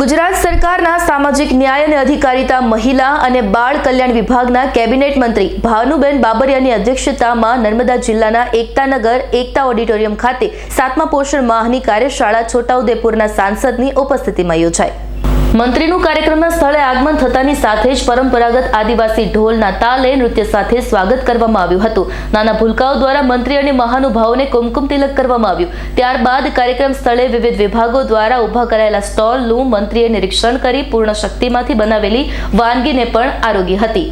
ગુજરાત સરકારના સામાજિક ન્યાય અને અધિકારિતા મહિલા અને બાળ કલ્યાણ વિભાગના કેબિનેટ મંત્રી ભાનુબેન બાબરિયાની અધ્યક્ષતામાં નર્મદા જિલ્લાના એકતાનગર એકતા ઓડિટોરિયમ ખાતે સાતમા પોષણ માહની કાર્યશાળા છોટાઉદેપુરના સાંસદની ઉપસ્થિતિમાં યોજાઈ. મંત્રીનું કાર્યક્રમના સ્થળે આગમન થતાની સાથે જ પરંપરાગત આદિવાસી ઢોલના તાલે નૃત્ય સાથે સ્વાગત કરવામાં આવ્યું હતું. નાના ભૂલકાઓ દ્વારા મંત્રી અને મહાનુભાવોને કુમકુમ તિલક કરવામાં આવ્યું. ત્યારબાદ કાર્યક્રમ સ્થળે વિવિધ વિભાગો દ્વારા ઊભા કરાયેલા સ્ટોલનું મંત્રીએ નિરીક્ષણ કરી પૂર્ણ શક્તિમાંથી બનાવેલી વાનગીને પણ આરોગી હતી.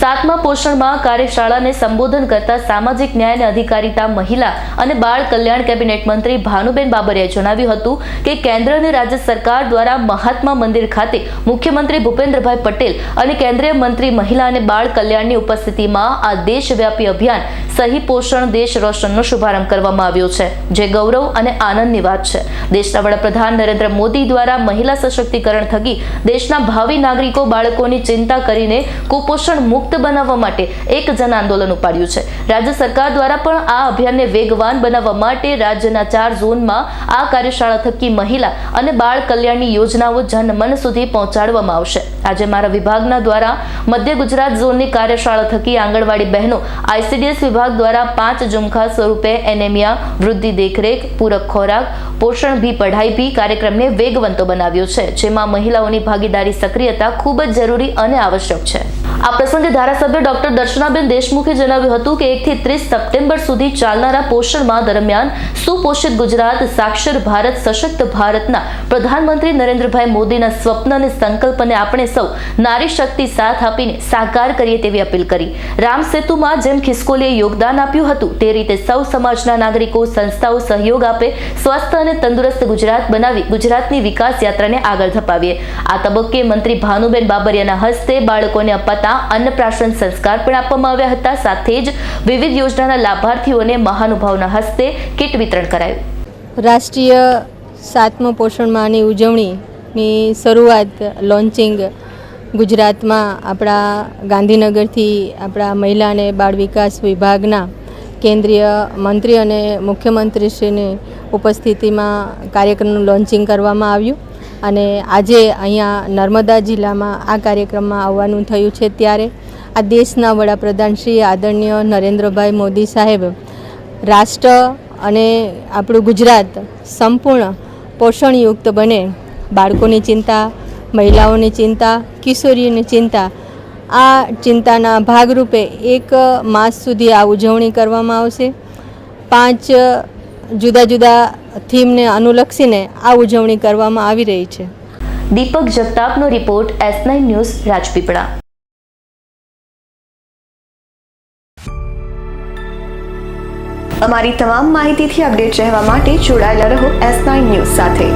સાતમા પોષણમાં કાર્યશાળાને સંબોધન કરતા સામાજિક ન્યાય અને અધિકારિતા મહિલા અને બાળ કલ્યાણ કેબિનેટ મંત્રી ભાનુબેન બાબરિયાએ જણાવ્યું હતું કે કેન્દ્ર અને રાજ્ય સરકાર દ્વારા મહાત્મા મંદિર ખાતે મુખ્યમંત્રી ભૂપેન્દ્રભાઈ પટેલ અને કેન્દ્રીય મંત્રી મહિલા અને બાળ કલ્યાણની ઉપસ્થિતિમાં આ દેશવ્યાપી અભિયાન સહી પોષણ, દેશ રોશનનો શુભારંભ કરવામાં આવ્યો છે. જે ગૌરવ અને આનંદની વાત છે. દેશના વડાપ્રધાન નરેન્દ્ર મોદી દ્વારા મહિલા સશક્તિકરણ થકી દેશના ભાવિ નાગરિકો, બાળકોની ચિંતા કરીને કુપોષણ મુક્ત બનાવવા માટે એક જન આંદોલન ઉપાડ્યું છે. રાજ્ય સરકાર દ્વારા પણ આ અભિયાનને વેગવાન બનાવવા માટે રાજ્યના ચાર ઝોનમાં આ કાર્યશાળા થકી મહિલા અને બાળ કલ્યાણની યોજનાઓ જનમન સુધી પહોંચાડવામાં આવશે. આજે મારા વિભાગના દ્વારા મધ્ય ગુજરાત ઝોનની કાર્યશાળા થકી આંગણવાડી બહેનો આઈસીડીએસ વિભાગ દ્વારા પાંચ ઝુમખા સ્વરૂપે એનેમિયા, વૃદ્ધિ દેખરેખ, પૂરક ખોરાક, પોષણ ભી, પઢાઈ ભી કાર્યક્રમને વેગવંતો બનાવ્યો છે, જેમાં મહિલાઓની ભાગીદારી સક્રિયતા ખૂબ જ જરૂરી અને આવશ્યક છે. આ પ્રસંગે ધારાસભ્ય ડોક્ટર દર્શનાબેન દેશમુખે જણાવ્યું હતું કે એકથી ત્રીસ સપ્ટેમ્બર સુધી ચાલનારા પોષણ માહ દરમિયાન સુપોષિત ગુજરાત, સાક્ષર ભારત, સશક્ત ભારતના પ્રધાનમંત્રી નરેન્દ્રભાઈ મોદીના સ્વપ્ન અને સંકલ્પને આપણે સૌ નારી શક્તિ સાથ આપીને સાકાર કરીએ તેવી અપીલ કરી. રામ સેતુમાં જેમ ખિસકોલીએ યોગદાન આપ્યું હતું, તે રીતે સૌ સમાજના નાગરિકો, સંસ્થાઓ સહયોગ આપે, સ્વસ્થ અને તંદુરસ્ત ગુજરાત બનાવી ગુજરાતની વિકાસ યાત્રાને આગળ ધપાવીએ. આ તબક્કે મંત્રી ભાનુબેન બાબરિયાના હસ્તે બાળકોને અપાતા અન્નપ્રાશન સંસ્કાર પણ આપવામાં આવ્યા હતા. સાથે જ વિવિધ યોજનાના લાભાર્થીઓને મહાનુભાવના હસ્તે કીટ વિતરણ કરાયું. રાષ્ટ્રીય સાતમો પોષણ માહની ઉજવણીની શરૂઆત લોન્ચિંગ ગુજરાતમાં આપણા ગાંધીનગરથી આપણા મહિલા અને બાળ વિકાસ વિભાગના કેન્દ્રીય મંત્રી અને મુખ્યમંત્રીશ્રીની ઉપસ્થિતિમાં કાર્યક્રમનું લોન્ચિંગ કરવામાં આવ્યું. અને આજે અહીંયા નર્મદા જિલ્લામાં આ કાર્યક્રમમાં આવવાનું થયું છે ત્યારે આ દેશના વડાપ્રધાન શ્રી આદરણીય નરેન્દ્રભાઈ મોદી સાહેબ, રાષ્ટ્ર અને આપણું ગુજરાત સંપૂર્ણ પોષણયુક્ત બને. બાળકોની ચિંતા, મહિલાઓની ચિંતા, કિશોરીઓની ચિંતા, આ ચિંતાના ભાગરૂપે એક માસ સુધી આ ઉજવણી કરવામાં આવશે. પાંચ જુદા જુદા થીમને અનુલક્ષીને આ ઉજવણી કરવામાં આવી રહી છે. Deepak જગતાપનો report S nine news Rajpipla. અમારી તમામ માહિતીથી અપડેટ રહેવા માટે જોડાયેલા રહો એસ નાઇન ન્યૂઝ સાથે.